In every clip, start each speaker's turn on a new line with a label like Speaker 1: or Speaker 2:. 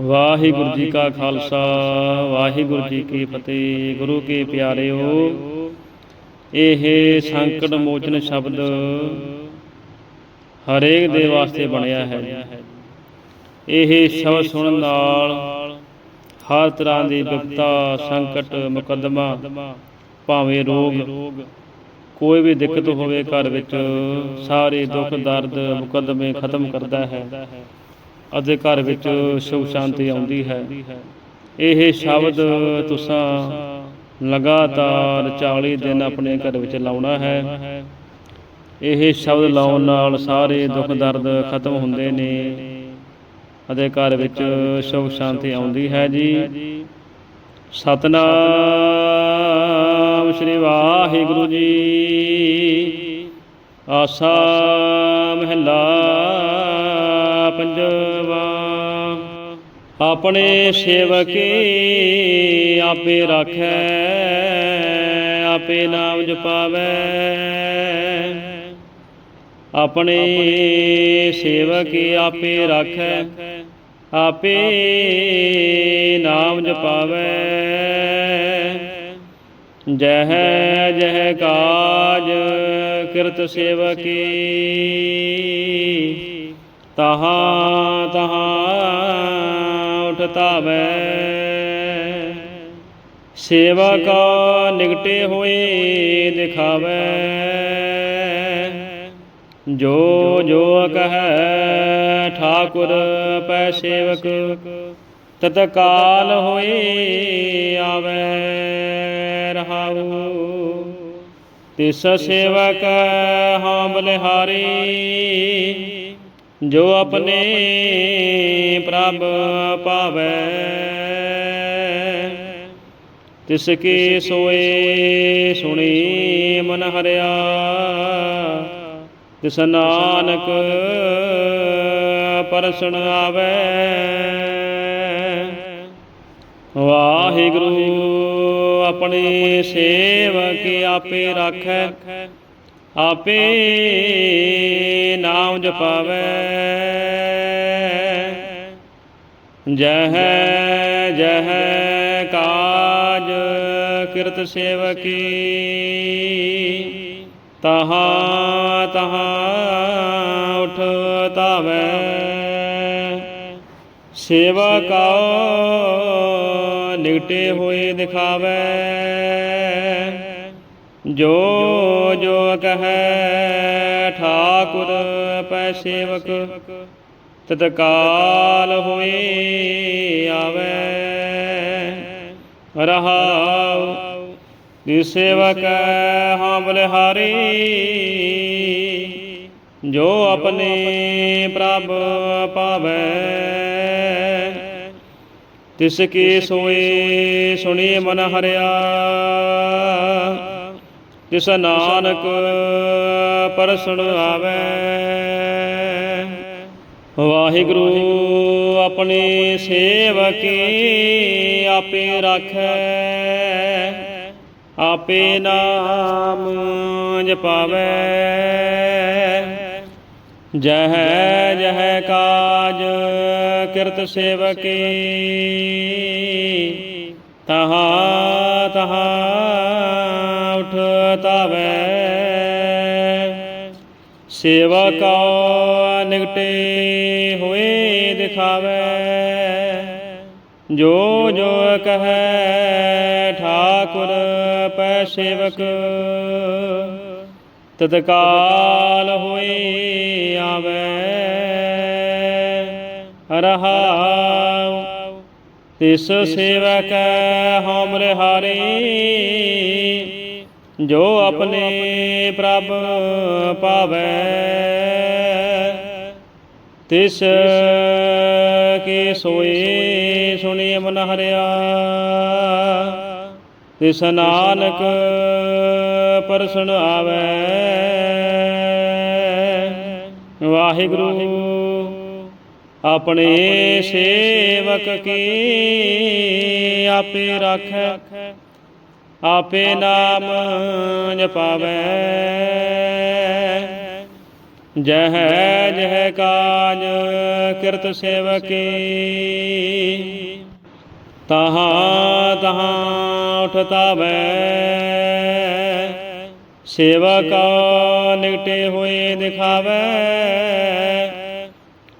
Speaker 1: ਵਾਹਿਗੁਰੂ ਜੀ ਕਾ ਖਾਲਸਾ, ਵਾਹਿਗੁਰੂ ਜੀ ਕੀ ਫਤਿਹ। ਗੁਰੂ ਕੇ ਪਿਆਰਿਓ, ਇਹ ਸੰਕਟ ਮੋਚਨ ਸ਼ਬਦ ਹਰੇਕ ਦੇ ਵਾਸਤੇ ਬਣਿਆ ਹੈ। ਇਹ ਸ਼ਬਦ ਸੁਣਨ ਨਾਲ ਹਰ ਤਰ੍ਹਾਂ ਦੀ ਵਿਪਤਾ, ਸੰਕਟ, ਮੁਕੱਦਮਾ, ਭਾਵੇਂ ਰੋਗ, ਕੋਈ ਵੀ ਦਿੱਕਤ ਹੋਵੇ ਘਰ ਵਿੱਚ, ਸਾਰੇ ਦੁੱਖ, ਦਰਦ, ਮੁਕੱਦਮੇ ਖਤਮ ਕਰਦਾ ਹੈ। ਅਤੇ ਘਰ ਵਿੱਚ ਸੁਖ ਸ਼ਾਂਤੀ ਆਉਂਦੀ ਹੈ। ਇਹ ਸ਼ਬਦ ਤੁਸੀਂ ਲਗਾਤਾਰ 40 ਦਿਨ ਆਪਣੇ ਘਰ ਵਿੱਚ ਲਾਉਣਾ ਹੈ। ਇਹ ਸ਼ਬਦ ਲਾਉਣ ਨਾਲ ਸਾਰੇ ਦੁੱਖ ਦਰਦ ਖਤਮ ਹੁੰਦੇ ਨੇ। ਅਤੇ ਘਰ ਵਿੱਚ ਸੁਖ ਸ਼ਾਂਤੀ ਆਉਂਦੀ ਹੈ ਜੀ। ਸਤਨਾਮ ਸ੍ਰੀ ਵਾਹਿਗੁਰੂ ਜੀ। ਆਸਾ ਮਹਿਲਾ ਪੰਜਵਾ ਆਪਣੇ ਸੇਵਕੀ ਆਪੇ ਰਾਖੈ, ਆਪੇ ਨਾਮ ਜਪਾਵੈ। ਆਪਣੇ ਸੇਵਕੇ ਆਪੇ ਰਾਖੈ, ਆਪੇ ਨਾਮ ਜਪਾਵੈ। ਜਹ ਜਹ ਕਾਜ ਕਿਰਤ ਸੇਵਕੀ ਤਹਾਂ ਤਹਾਂ ਉਠਤਾਵੈ ਸੇਵਾ ਕਾ ਨਿਕਟੇ ਹੋਏ ਦਿਖਾਵੈ। ਜੋ ਜੋ ਕਹੈ ਠਾਕੁਰ ਪੈ ਸੇਵਕ, ਤਤਕਾਲ ਹੋਏ ਆਵੈ ਰਹਾਉ। ਤਿਸ ਸੇਵਕ ਹਾਂ ਬਲਿਹਾਰੀ ਜੋ ਆਪਣੇ ਪ੍ਰਭ ਪਾਵੈ ਤਿਸ ਕੀ ਸੋਏ ਸੁਣੀ ਮਨ ਹਰਿਆ, ਤਿਸ ਨਾਨਕ ਪਰਸਣ ਆਵੈ। ਵਾਹਿਗੁਰੂ, ਆਪਣੇ ਸੇਵਕ ਆਪੇ ਰਾਖੈ। ਆਪੇ ਨਾਮ ਜਪਾਵੈ। ਜਹ ਜਹ ਕਾਜ ਕਿਰਤ ਸੇਵਕੀ। ਤਹਾਂ ਤਹਾਂ ਉਠ ਤਾਵੈ ਸੇਵਾ ਕਾ ਨਿਕਟੇ ਹੋਏ ਦਿਖਾਵੈ। ਜੋ ਜੋ ਕਹੈ ਠਾਕੁਰ ਪੈ ਸੇਵਕ ਤਤ ਹੋਏ ਆਵੈ। ਰਹਾਉ ਦੀ ਸੇਵਕ ਹਾਂ ਬਲਿਹਾਰੀ ਜੋ ਆਪਣੇ ਪ੍ਰਭ ਪਾਵੈ। ਤਿਸ ਕੀ ਸੋਏ ਸੁਣੀ ਮਨ ਹਰਿਆ ਜਿਸ ਨਾਨਕ ਪਰਸਣ ਆਵੈ। ਵਾਹਿਗੁਰੂ ਆਪਣੇ ਸੇਵਕੀ ਆਪੇ ਰਾਖੈ। ਆਪੇ ਨਾਮ ਜਪਾਵੈ। ਜਹ ਜਹ ਕਾਜ ਕਿਰਤ ਸੇਵਕੀ। ਤਹਾਂ ਤਹਾਂ ਤਾਵੈ। ਸੇਵਾ ਕਾ ਨਿਕਟੇ ਹੋਏ ਦਿਖਾਵੈ। ਜੋ ਜੋ ਕਹੈ ਠਾਕੁਰ ਪੈ ਸੇਵਕ ਤਤ ਕਾਲ ਹੋਏ ਆਵੈ। ਰਹਾਉ, ਤਿਸ ਸੇਵਕ ਹਮ ਰਿਹਾਰੀ ਜੋ ਆਪਣੇ ਪ੍ਰਭ ਪਾਵੈ ਤਿਸ ਕੀ ਸੋਏ ਸੁਣੀ ਮਨ ਹਰਿਆ। ਤਿਸ ਨਾਨਕ ਪਰਸਣ ਆਵੈ। ਵਾਹਿਗੁਰੂ, ਆਪਣੇ ਸੇਵਕ ਕੀ ਆਪੇ ਰਾਖੈ? ਆਪੇ ਨਾਮ ਜਪਾਵੈ ਜਹ ਜਹ ਕਾਜ ਕਿਰਤ ਸੇਵਕੀ। ਤਹਾਂ ਤਹਾਂ ਉਠਤਾਵੈ। ਸੇਵਾ ਨਿਕਟੇ ਹੋਏ ਦਿਖਾਵੈ।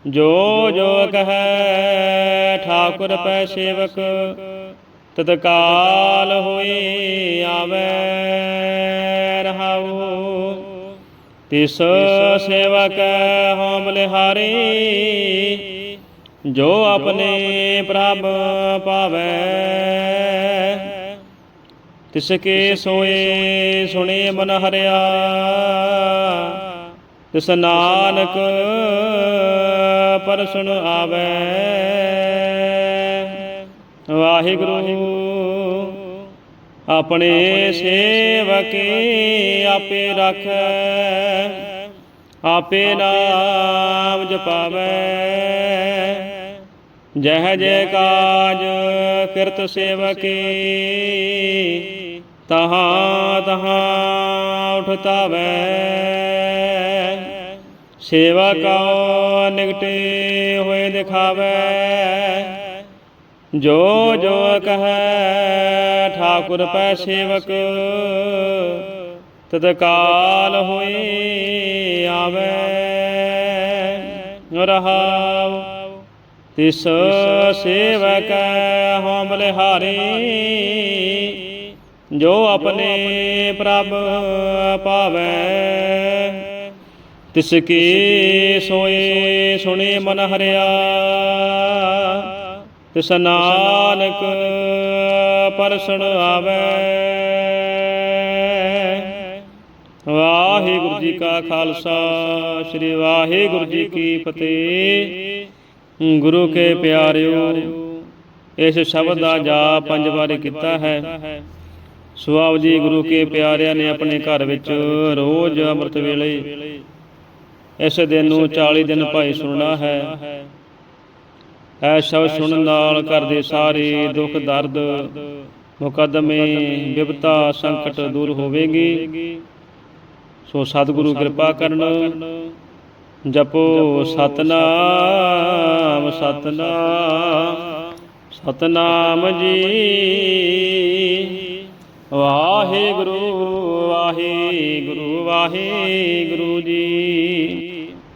Speaker 1: ਜੋ ਜੋ ਕਹੈ, ਠਾਕੁਰ ਪੈ ਸੇਵਕ। ਤਤਕਾਲ ਹੋਏ ਆਵੈ, ਰਹਾਉ। ਤਿਸ ਸੇਵਕ ਹਉ ਬਲਿਹਾਰੀ ਜੋ ਆਪਣੇ ਪ੍ਰਭ ਪਾਵੈ ਤਿਸ ਕੇ ਸੋਏ ਸੁਣੇ ਮਨ ਹਰਿਆ, ਤਿਸ ਨਾਨਕ ਪਰਸੁਣ ਆਵੈ। ਵਾਹਿਗੁਰੂ। ਆਪਣੇ ਸੇਵਕ ਆਪੇ ਰੱਖ, ਆਪੇ ਨਾਮ ਜਪਾਵੈ। ਜਹ ਜੈ ਕਾਜ ਕਿਰਤ ਸੇਵਕੀ, ਤਹਾਂ ਤਹਾਂ ਉਠਤਾਵੈ। ਸੇਵਾ ਕਾ ਨਿਕਟੇ ਹੋਏ ਦਿਖਾਵੈ। ਜੋ ਜੋ ਕਹੈ ਠਾਕੁਰ ਪੈ ਸੇਵਕ, ਤਦ ਕਾਲ ਹੋਏ ਆਵੈ। ਰਹਾਉ, ਤਿਸ ਸੇਵਕ ਹਉ ਬਲਿਹਾਰੀ ਜੋ ਆਪਣੇ ਪ੍ਰਭ ਪਾਵੈ। ਤਿਸ ਕੀ ਸੋਏ ਸੁਣੇ ਮਨ ਹਰਿਆ ਤਿਸ ਨਾਨਕ ਪਰਸਣ ਆਵੈ। ਵਾਹਿਗੁਰੂ ਜੀ ਕਾ ਖਾਲਸਾ, ਸ੍ਰੀ ਵਾਹਿਗੁਰੂ ਜੀ ਕੀ ਫਤਿਹ। ਗੁਰੂ ਕੇ ਪਿਆਰਿਓ, ਇਸ ਸ਼ਬਦ ਦਾ ਜਾਪ ਪੰਜ ਵਾਰੀ ਕੀਤਾ ਹੈ। ਸੁਆਬ ਜੀ ਗੁਰੂ ਕੇ ਪਿਆਰਿਆਂ ਨੇ ਆਪਣੇ ਘਰ ਵਿੱਚ ਰੋਜ਼ ਅੰਮ੍ਰਿਤ ਵੇਲੇ ਇਸ ਦਿਨ ਨੂੰ 40 ਦਿਨ ਭਾਈ ਸੁਣਨਾ ਹੈ। ਐ ਸਭ ਸੁਣਨ ਨਾਲ ਘਰ ਦੇ ਸਾਰੇ ਦੁੱਖ, ਦਰਦ ਮੁਕੱਦਮੇ ਵਿਪਤਾ ਸੰਕਟ ਦੂਰ ਹੋਵੇਗੀ। ਸੋ ਸਤਿਗੁਰੂ ਕਿਰਪਾ ਕਰਨ। ਜਪੋ ਸਤਨਾਮ ਸਤਨਾਮ ਸਤਨਾਮ ਜੀ। ਵਾਹਿਗੁਰੂ ਵਾਹਿਗੁਰੂ ਵਾਹਿਗੁਰੂ ਜੀ।